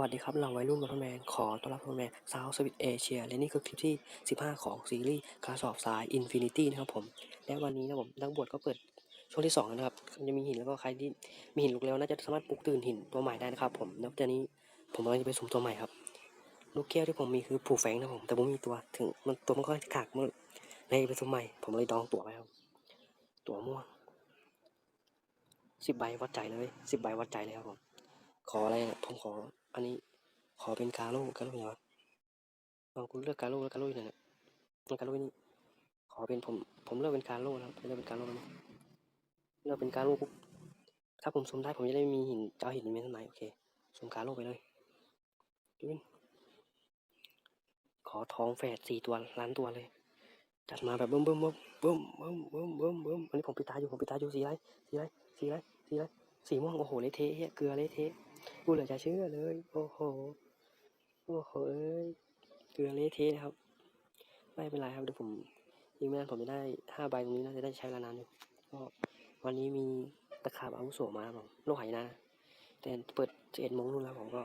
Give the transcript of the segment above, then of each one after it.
วัสดีครับ เราวัยรุ่นวัตแมน ขอต้อนรับวัตแมนซาวสวิตเอเชียและนี่คือคลิปที่ 15 ของซีรีส์กรสอบทรายอินฟินิตี้นะครับผม และวันนี้นะผมนักบวชก็เปิดช่วงที่ 2 นะครับ จะมีหินแล้วก็ใครที่มีหินลุกแล้วน่าจะสามารถปลุกตื่นหินตัวใหม่ได้นะครับผมแล้วตอนนี้ผมกำลังจะไปสุ่มตัวใหม่ครับ ลูกแก้วที่ผมมีคือผูแฝงนะผม แต่ผมมีตัวถึงมันตัวมันก็ขากมันเลยไปสุ่มใหม่ ผมเลยดองตัวไว้ครับ ตัวม่วงสิบใบวัดใจเลยสิบใบวัดใจเลยครับผม ขออะไรเนี่ยผมขอ อันนี้ ขอเป็นกาโร่กาโร่เหรอลองคุณเลือกกาโร่แล้วกาโร่อยู่ไหนเนี่ยมันกาโร่นี่ ขอเป็นผม ผมเลือกเป็นกาโร่นะครับเลือกเป็นกาโร่แล้วเลือกเป็นกาโร่ปุ๊บ ถ้าผมสมได้ผมจะได้มีหินเจ้าหินเมนต์ไหนโอเคสมกาโร่ไปเลยดูนขอทองแฝดสี่ตัวล้านตัวเลย จัดมาแบบเบิ้มเบิ้มเบิ้มเบิ้มเบิ้มเบิ้มเบิ้มเบิ้มอันนี้ผมปิดตาอยู่ผมปิดตาอยู่สีอะไรสีอะไรสีอะไรสีอะไรสีม่วงโอ้โหเละเทะเหี้ยเกลือเละเทะ กูเหลือจะเชื่อเลย โอ้โห โอ้โหเอ้ยเกลือเละเทะนะครับ ไม่เป็นไรครับเดี๋ยวผมยิงไม่นานผมจะได้ห้าใบตรงนี้น่าจะได้ใช้เวลานานอยู่ก็วันนี้มีตะขาบอาวุโสมาครับผมโลกไหนะ แต่เปิดเอ็ดโมงนู่นแล้วผมก็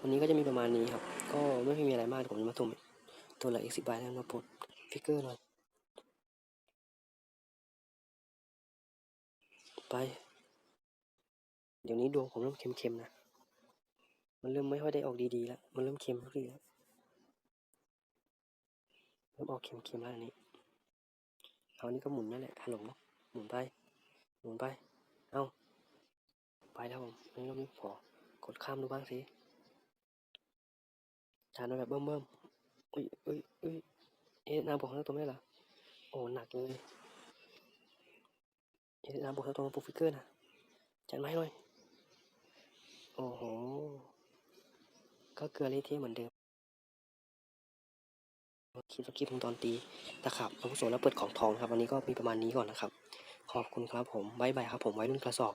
วันนี้ก็จะมีประมาณนี้ครับ ก็ไม่มีอะไรมากผมจะมาสุ่มตัวละอีกสิบใบแล้วมาปลดฟิกเกอร์หน่อยไป เดี๋ยวนี้ดวงผมเริ่มเค็มๆนะ มันเริ่มไม่ค่อยได้ออกดีๆแล้ว มันเริ่มเค็มทุกทีแล้วเริ่มออกเค็มๆแล้วอันนี้ เอาอันนี้ก็หมุนนั่นแหละถลงหมุนไป หมุนไป เอาไปแล้วผมอันนี้เราไม่พอกดข้ามดูบ้างสิจานแบบเบิ่มๆอุ้ยอุ้ยอุ้ยเอ๊ะนาบอกทั้งตัวไม่หรอโอ้หนักเลยเอ๊ะนาบอกทั้งตัวมาปูฟิกเกอร์นะจัดมาให้หน่อย โอ้โห ก็เกลือเละเทะเหมือนเดิมคลิปสกิปตอนตีตะขับอาวุโสแล้วเปิดของทองครับวันนี้ก็มีประมาณนี้ก่อนนะครับ ขอบคุณครับผมบายบายครับผมไว้รุ่นกระสอบ